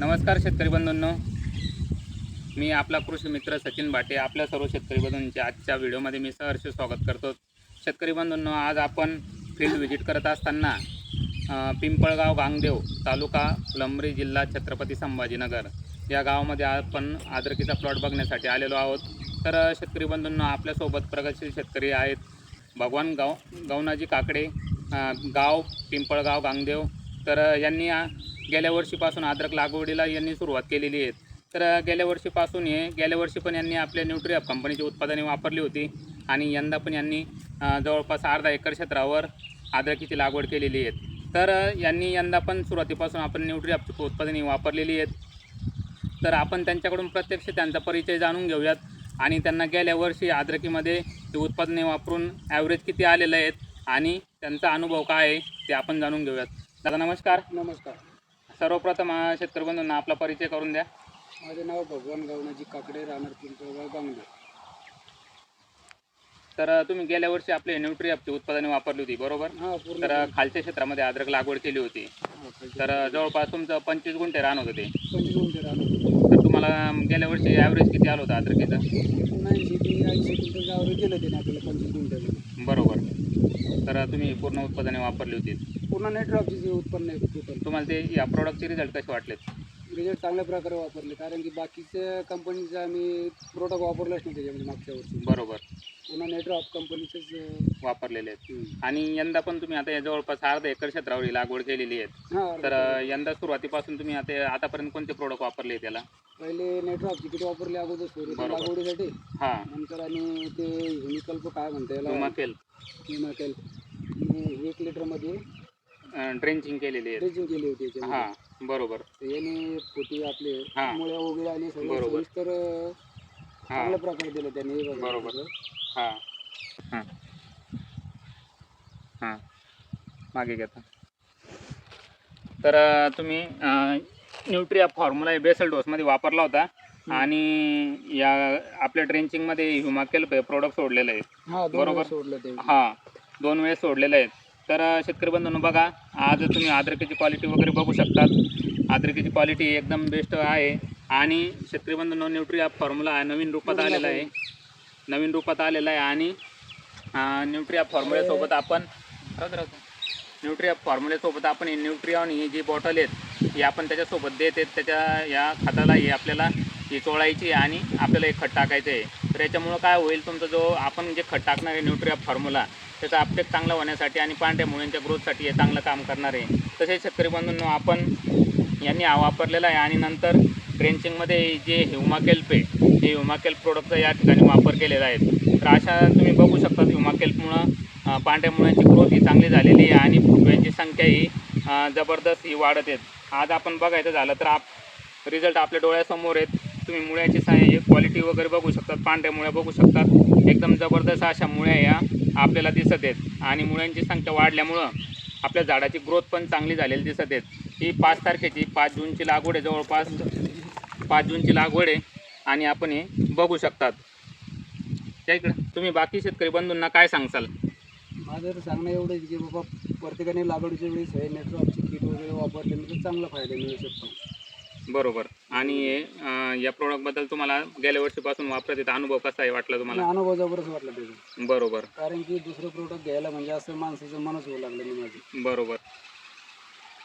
नमस्कार शेतकरी बंधूंनो. मी आपला कृषी मित्र सचिन भाटे आपल्या सर्व शेतकरी बंधूंच्या आजच्या व्हिडिओमध्ये मी सहर्ष स्वागत करतो. शेतकरी बंधूंनो आज आपण फील्ड व्हिजिट करत असताना पिंपळगाव गांगदेव तालुका फुलंब्री जिल्हा छत्रपती संभाजीनगर या गावामध्ये आपण आदरकीचा प्लॉट बघण्यासाठी आलेलो आहोत. तर शेतकरी बंधूंनो आपल्यासोबत प्रगतशील शेतकरी आहेत भगवान गाव गवनाजी काकडे गाव पिंपळगाव गांगदेव. तर यांनी गेल्या वर्षीपासून अद्रक लागवडीला यांनी सुरुवात केलेली आहे. तर गेल्या वर्षीपासून हे गेल्या वर्षी पण यांनी आपल्या न्यूट्रिअप कंपनीची उत्पादने वापरली होती आणि यंदा पण यांनी जवळपास अर्धा एकर क्षेत्रावर अद्रकीची लागवड केलेली आहे. तर यांनी यंदा पण सुरुवातीपासून आपण न्यूट्रिअपची उत्पादने वापरलेली आहेत. तर आपण त्यांच्याकडून प्रत्यक्ष त्यांचा परिचय जाणून घेऊयात आणि त्यांना गेल्या वर्षी आद्रकीमध्ये ती उत्पादने वापरून ॲव्हरेज किती आलेलं आहेत आणि त्यांचा अनुभव काय आहे ते आपण जाणून घेऊयात. दादा नमस्कार. नमस्कार. सर्वप्रथम शेतकरी बंधूंना आपला परिचय करून द्या. माझे नाव भगवान गावनाजी काकडे राहणार पिंपळगाव तर तुम्ही गेल्या वर्षी आपले न्यूट्रिअपची उत्पादने वापरली होती बरोबर? हा पूर्ण तर खालच्या क्षेत्रामध्ये अद्रक लागवड केली होती. तर जवळपास तुमचं पंचवीस गुंठे रान होतं ते. पंचवीस गुंठे राहणार तर तुम्हाला गेल्या वर्षी ॲव्हरेज किती आलं होतं अद्रकीचं? पुन्हा ऐंशी ते ऐंशी क्विंटल गावरे गेलं त्याने आपल्याला पंचवीस बरोबर. तर तुम्ही पूर्ण उत्पादने वापरली होती. पूर्ण नेटवर्कचे जे उत्पन्न आहे टोटल तुम्हाला ते या प्रोडक्टचे रिझल्ट कसे वाटलेत? रिझल्ट चांगल्या प्रकारे वापरले कारण की बाकीच्या कंपनीचं आम्ही प्रोडक्ट वापरलंच नाही त्याच्यामध्ये मागच्या वर्षी. बरोबर. पुन्हा नेटवर्क कंपनीचंच वापरलेले आहेत. आणि यंदा पण तुम्ही आता या जवळपास अर्धा एकर क्षेत्रावर ही लागवड केलेली आहे. हा तर अ, यंदा सुरुवातीपासून तुम्ही आता आतापर्यंत कोणते प्रोडक्ट वापरले त्याला? पहिले नेटवर्क किती वापरले अगोदर बरोबर. लागवडीसाठी. हां. नंतर आणि ते हिमिकल्प काय म्हणता याला? तुमाकेल हिमाकेल एक लिटरमध्ये ड्रेंचिंग केलेली आहे ड्रेजिंग केली होती याच्यामध्ये. हां बरोबर. तर याने पोटी आपले हा. मुळे वगैरे आणि सगळं बरोबर. अं, हां. चांगल्या प्रकारे दिलं त्यांनी हे बघा. बरोबर. हां. हां. हां. मागे घेता तर अ, तुम्ही न्यूट्रिया फॉर्म्युला बेसल डोसमध्ये वापरला होता. आणि या आपल्या ड्रेंचिंगमध्ये ह्युमाकेल प्रोडक्ट सोडलेलं आहे. हा दोन बरोबर. वेळेस सोडलं ते. हां. दोन वेळेस सोडलेले आहेत तर शेतकरी बंधूंनो बघा आज तुम्ही आद्रकीची क्वालिटी वगैरे बघू शकतात. आद्रकीची क्वालिटी एकदम बेस्ट आहे. आणि शेतकरी बंधूंनो न्यूट्रिया फॉर्म्युला नवीन रूपात आलेला आहे. नवीन रूपात आलेला आहे आणि अ, न्यूट्रिया फॉर्म्युल्यासोबत आपण राहतो न्यूट्रिया फॉर्म्युल्यासोबत आपण ही न्यूट्रिऑन ही जी बॉटल आहेत ही आपण त्याच्यासोबत देत आहेत. त्याच्या या खताला ही आपल्याला ही चोळायची आहे आणि आपल्याला एक खत टाकायचं आहे. तर याच्यामुळं काय होईल तुमचा जो आपण जे खत टाकणार आहे न्यूट्रिया फॉर्म्युला त्याचा अपटेक चांगला होण्यासाठी आणि पांढऱ्या मुळ्यांच्या ग्रोथसाठी हे चांगलं काम करणार आहे. तसेच शेतकरी बंधूंनो आपण यांनी हा वापरलेला आहे आणि नंतर ट्रेंचिंगमध्ये जे ह्युमाकेल पेट हे ह्युमाकेल प्रोडक्टचा या ठिकाणी वापर केलेला आहे. तर अशा तुम्ही बघू शकता ह्युमाकेलमुळं पांढऱ्या मुळ्यांची ग्रोथ ही चांगली झालेली आहे आणि फुटव्यांची संख्या ही जबरदस्त ही वाढत आहेत आज आपण बघायचं झालं तर आप रिझल्ट आपल्या डोळ्यासमोर आहेत. तुम्ही मुळ्याची सा क्वालिटी वगैरे बघू शकतात पांढऱ्या मुळ्या बघू शकतात. एकदम जबरदस्त अशा मुळ्या या आपल्याला दिसत आहेत. आणि मुळ्यांची संख्या वाढल्यामुळं आपल्या झाडाची ग्रोथ पण चांगली झालेली दिसत आहेत. ही पाच तारखेची पाच जूनची लागवड आहे जवळपास. पाच जूनची लागवड आहे आणि आपण हे बघू शकतात. त्याकडे तुम्ही बाकी शेतकरी बंधूंना काय सांगसाल? माझं सांगणं एवढं की बाबा प्रत्येकाने लागवडीच्या वेळेस हे नेटवर्कची किट वगैरे वापरले तर चांगला फायदा मिळू शकतो. बरोबर. आणि हे, अं, या प्रोडक्टबद्दल तुम्हाला गेल्या वर्षीपासून वापरत येत अनुभव कसा आहे वाटला आणि तुम्हाला अनुभव जबरच वाटला त्याचा. बरोबर. कारण की दुसरं प्रोडक्ट घ्यायला म्हणजे असं माणसाचं मनच होऊ लागलं नाही माझं. बरोबर.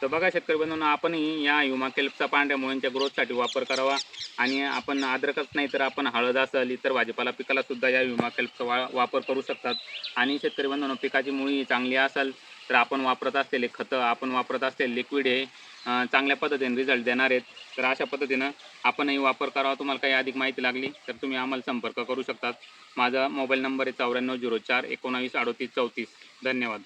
तर बघा शेतकरी बंधूंना आपणही या युमा केल्पचा पांढऱ्या मुळ्यांच्या ग्रोथसाठी वापर करावा आणि आपण अद्रकच नाही तर आपण हळद असेल इतर भाजीपाला पिकाला सुद्धा या युमा केल्पचा वा वापर करू शकतात. आणि शेतकरी बंधूंनो पिकाची मुळी चांगली असेल तर आपण वापरत असलेले खतं आपण वापरत असलेले लिक्विड हे चांगल्या पद्धतीने रिझल्ट देणार आहेत. तर अशा पद्धतीनं आपणही वापर करावा. तुम्हाला काही अधिक माहिती लागली तर तुम्ही आम्हाला संपर्क करू शकतात. माझा मोबाईल नंबर आहे चौऱ्याण्णव झिरो चार एकोणावीस अडोतीस चौतीस. धन्यवाद.